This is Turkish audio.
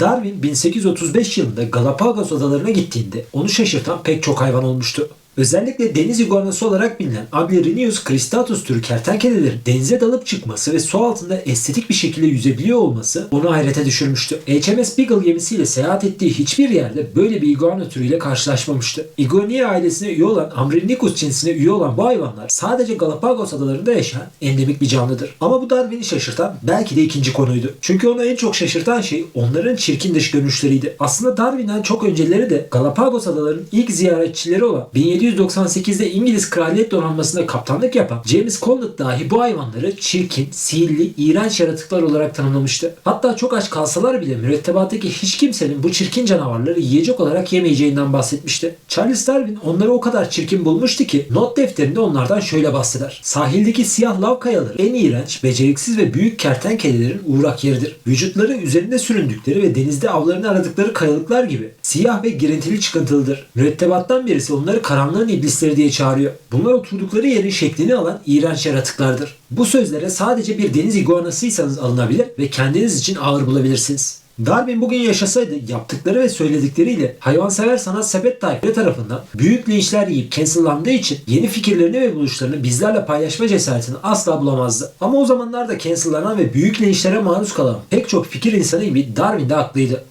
Darwin 1835 yılında Galapagos adalarına gittiğinde onu şaşırtan pek çok hayvan olmuştu. Özellikle deniz iguanası olarak bilinen Ablerinus cristatus türü kertenkelelerin denize dalıp çıkması ve su altında estetik bir şekilde yüzebiliyor olması onu hayrete düşürmüştü. HMS Beagle gemisiyle seyahat ettiği hiçbir yerde böyle bir iguana türüyle karşılaşmamıştı. Iguania ailesine üye olan Amrinikus cinsine üye olan bu hayvanlar sadece Galapagos adalarında yaşayan endemik bir canlıdır. Ama bu Darwin'i şaşırtan belki de ikinci konuydu. Çünkü onu en çok şaşırtan şey onların çirkin dış görünüşleriydi. Aslında Darwin'den çok önceleri de Galapagos adalarının ilk ziyaretçileri olan 1798'de İngiliz Kraliyet Donanması'nda kaptanlık yapan James Connet dahi bu hayvanları çirkin, sihirli, iğrenç yaratıklar olarak tanımlamıştı. Hatta çok aç kalsalar bile mürettebattaki hiç kimsenin bu çirkin canavarları yiyecek olarak yemeyeceğinden bahsetmişti. Charles Darwin onları o kadar çirkin bulmuştu ki not defterinde onlardan şöyle bahseder. Sahildeki siyah lav kayaları en iğrenç, beceriksiz ve büyük kertenkelelerin uğrak yeridir. Vücutları üzerinde süründükleri ve denizde avlarını aradıkları kayalıklar gibi siyah ve girintili çıkıntılıdır. Mürettebattan birisi onları karanlığın iblisleri diye çağırıyor. Bunlar oturdukları yerin şeklini alan iğrenç yaratıklardır. Bu sözlere sadece bir deniz iguanasıysanız alınabilir ve kendiniz için ağır bulabilirsiniz. Darwin bugün yaşasaydı yaptıkları ve söyledikleriyle hayvansever sanat sepet tayfları tarafından büyük linçler yiyip cancellandığı için yeni fikirlerini ve buluşlarını bizlerle paylaşma cesaretini asla bulamazdı. Ama o zamanlarda cancellanan ve büyük linçlere maruz kalan pek çok fikir insanı gibi Darwin de haklıydı.